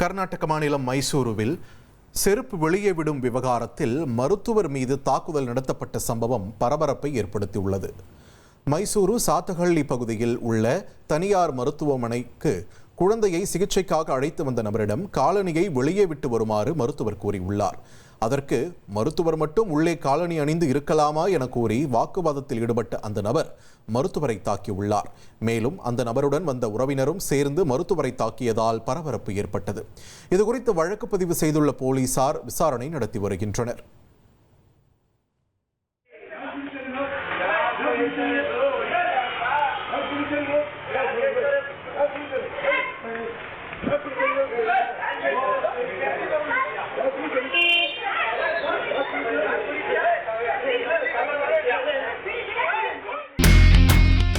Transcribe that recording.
கர்நாடக மாநிலம் மைசூருவில் செருப்பு வெளியே விடும் விவகாரத்தில் மருத்துவர் மீது தாக்குதல் நடத்தப்பட்ட சம்பவம் பரபரப்பை ஏற்படுத்தியுள்ளது. மைசூரு சாத்தகள்ளி பகுதியில் உள்ள தனியார் மருத்துவமனைக்கு குழந்தையை சிகிச்சைக்காக அழைத்து வந்த நபரிடம் காலணியை வெளியே விட்டு வருமாறு மருத்துவர் கூறியுள்ளார். அதற்கு மருத்துவர் மட்டும் உள்ளே காலணி அணிந்து இருக்கலாமா? என கூறி வாக்குவாதத்தில் ஈடுபட்ட அந்த நபர் மருத்துவரை தாக்கியுள்ளார். மேலும் அந்த நபருடன் வந்த உறவினரும் சேர்ந்து மருத்துவரை தாக்கியதால் பரபரப்பு ஏற்பட்டது. இதுகுறித்து வழக்கு பதிவு செய்துள்ள போலீசார் விசாரணை நடத்தி வருகின்றனர்.